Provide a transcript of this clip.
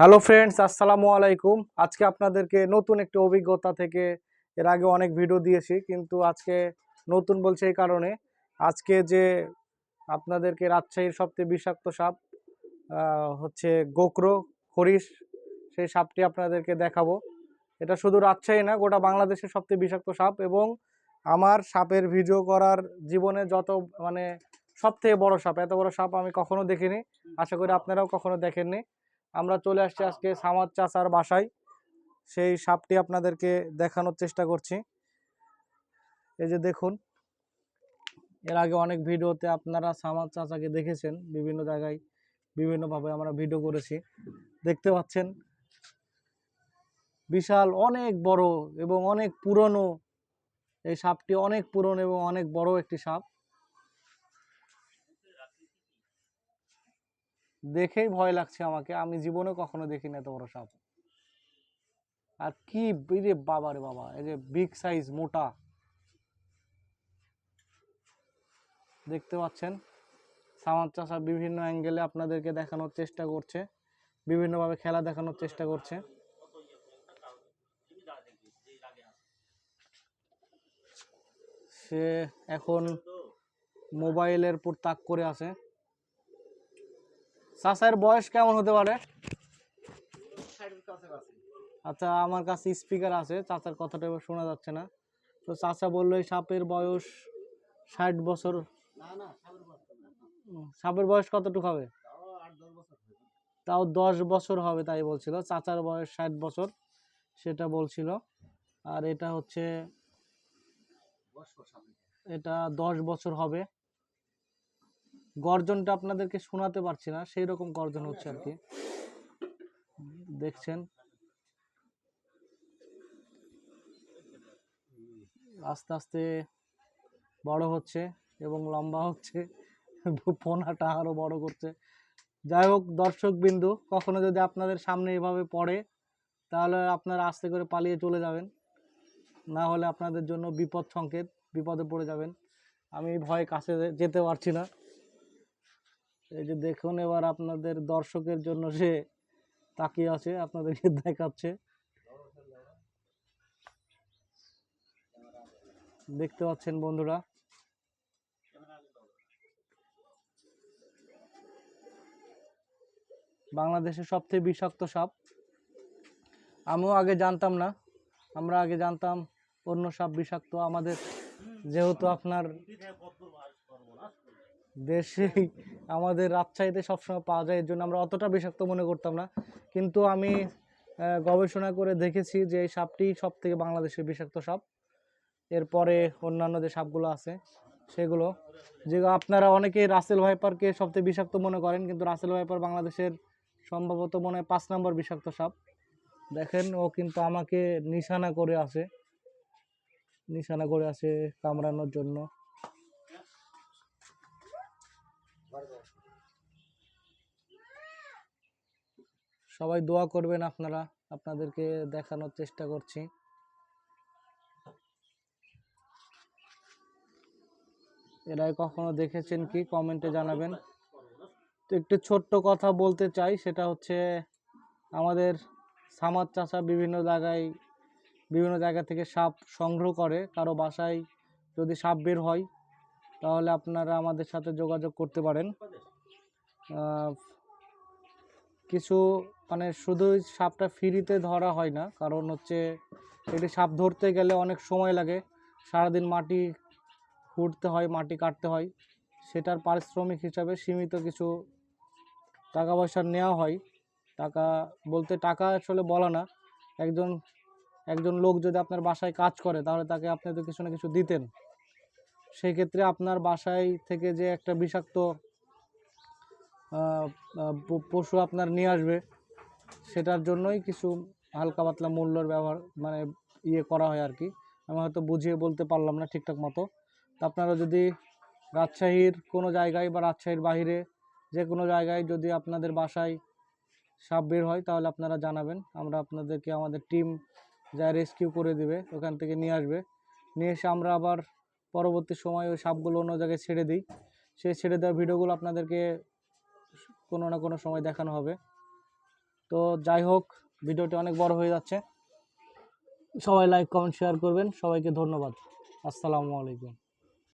Hello friends আসসালামু আলাইকুম। আজকে আপনাদেরকে নতুন একটি অভিজ্ঞতা থেকে এর আগে অনেক ভিডিও দিয়েছি, কিন্তু আজকে নতুন বলছে এই কারণে। আজকে যে আপনাদেরকে রাজশাহীর সবচেয়ে বিষাক্ত সাপ হচ্ছে গোকরো হরিশ সেই সাপটি আপনাদেরকে দেখাবো। এটা শুধু রাজশাহী না, গোটা বাংলাদেশের সবচেয়ে বিষাক্ত সাপ এবং আমার সাপের ভিডিও করার জীবনে যত মানে সব থেকে বড় সাপ, এত বড় সাপ আমি কখনো দেখিনি। আশা করি আপনারাও কখনো দেখেননি। আমরা চলে আসছি আজকে সামাদ চাচার বাসায়। সেই সাপটি আপনাদেরকে দেখানোর চেষ্টা করছি। এই যে দেখুন এর আগে অনেক ভিডিওতে আপনারা সামাদ চাচাকে দেখেছেন। বিভিন্ন জায়গায় বিভিন্নভাবে আমরা ভিডিও করেছি। দেখতে পাচ্ছেন বিশাল অনেক বড় এবং অনেক পুরনো। এই সাপটি অনেক পুরনো এবং অনেক বড় একটি সাপ। দেখেই ভয় লাগছে আমাকে। আমি জীবনে কখনো দেখিনি এত বড় সাপ। আর কি রে বাবা রে বাবা, এই যে বিগ সাইজ মোটা। দেখতে পাচ্ছেন? সামার চাষা বিভিন্ন অ্যাঙ্গেলে আপনাদেরকে দেখানোর চেষ্টা করছে। বিভিন্নভাবে খেলা দেখানোর চেষ্টা করছে। সে এখন মোবাইলের উপর তাক করে আছে। চাচার বয়স কেমন হতে পারে? আচ্ছা আমার কাছে স্পিকার আছে চাচার কথাটা এবার শোনা যাচ্ছে না। তো চাচা বলল এই সাপের বয়স ষাট বছর। সাপের বয়স কতটুকু হবে? তাও দশ বছর হবে। তাই বলছিল। চাচার বয়স ষাট বছর সেটা বলছিল। আর এটা হচ্ছে এটা দশ বছর হবে। গর্জনটা আপনাদেরকে শোনাতে পারছি না সেই রকম গর্জন হচ্ছে আর কি। দেখছেন? আস্তে আস্তে বড় হচ্ছে এবং লম্বা হচ্ছে পোনাটা আরও বড় করছে। যাই হোক, দর্শক বিন্দু, কখনো যদি আপনাদের সামনে এভাবে পড়ে, তাহলে আপনারা আস্তে করে পালিয়ে চলে যাবেন। না হলে আপনাদের জন্য বিপদ সংকেত, বিপদে পড়ে যাবেন। আমি ভয়ে কাছে যেতে পারছি না। এই যে দেখুন এবার আপনাদের দর্শকের জন্য সে তাকিয়ে আছে, আপনাদেরকে দেখাচ্ছে। দেখতে পাচ্ছেন বন্ধুরা। বাংলাদেশের সবচেয়ে বিষাক্ত সাপ। আমিও আগে জানতাম না, আমরা আগে জানতাম অন্য সাপ বিষাক্ত। আমাদের যেহেতু আপনার দেশেই আমাদের রাজশাহীতে সবসময় পাওয়া যায়, এর জন্য আমরা অতটা বিষাক্ত মনে করতাম না। কিন্তু আমি গবেষণা করে দেখেছি যে এই সাপটি সব থেকে বাংলাদেশের বিষাক্ত সাপ। এরপরে অন্যান্য যে সাপগুলো আছে, সেগুলো। যেগুলো আপনারা অনেকেই রাসেল ভাইপারকে সবথেকে বিষাক্ত মনে করেন, কিন্তু রাসেল ভাইপার বাংলাদেশের সম্ভবত মনে হয় পাঁচ নম্বর বিষাক্ত সাপ। দেখেন, ও কিন্তু আমাকে নিশানা করে আছে, নিশানা করে আছে কামড়ানোর জন্য। সবাই দোয়া করবেন আপনারা, আপনাদেরকে দেখানোর চেষ্টা করছি। এর আগে কখনো দেখেছেন কি? কমেন্টে জানাবেন। তো একটু ছোট্ট কথা বলতে চাই, সেটা হচ্ছে আমাদের সামাদ চাষা বিভিন্ন জায়গায়, বিভিন্ন জায়গা থেকে সাপ সংগ্রহ করে, কারও বাসায় যদি সাপ বের হয়, তাহলে আপনারা আমাদের সাথে যোগাযোগ করতে পারেন। কিছু মানে শুধুই সাপটা ফ্রিতে ধরা হয় না, কারণ হচ্ছে এটি সাপ ধরতে গেলে অনেক সময় লাগে। সারাদিন মাটি খুঁড়তে হয়, মাটি কাটতে হয়। সেটার পারিশ্রমিক হিসাবে সীমিত কিছু টাকা পয়সা নেওয়া হয়। টাকা বলতে টাকা আসলে বলা না। একজন একজন লোক যদি আপনার বাসায় কাজ করে, তাহলে তাকে আপনি তো কিছু না কিছু দিতেন। সেই ক্ষেত্রে আপনার বাসায় থেকে যে একটা বিষাক্ত পশু আপনার নিয়ে আসবে। সেটার জন্যই কিছু হালকা পাতলা মূল্যর ব্যবহার মানে ইয়ে করা হয় আর কি। আমি হয়তো বুঝিয়ে বলতে পারলাম না ঠিকঠাক মতো। তা আপনারা যদি রাজশাহীর কোনো জায়গায় বা রাজশাহীর বাইরে যে কোনো জায়গায় যদি আপনাদের বাসায় সাপ বের হয়, তাহলে আপনারা জানাবেন। আমরা আপনাদেরকে, আমাদের টিম যা রেস্কিউ করে দিবে, ওখান থেকে নিয়ে আসবে। নিয়ে এসে আমরা আবার পরবর্তী সময় ওই সাপগুলো অন্য জায়গায় ছেড়ে দিই। সেই ছেড়ে দেওয়া ভিডিওগুলো আপনাদেরকে কোনো না কোনো সময় দেখানো হবে। তো যাই হোক, ভিডিওটি অনেক বড় হয়ে যাচ্ছে। সবাই লাইক কমেন্ট শেয়ার করবেন। সবাইকে ধন্যবাদ। আসসালামু আলাইকুম।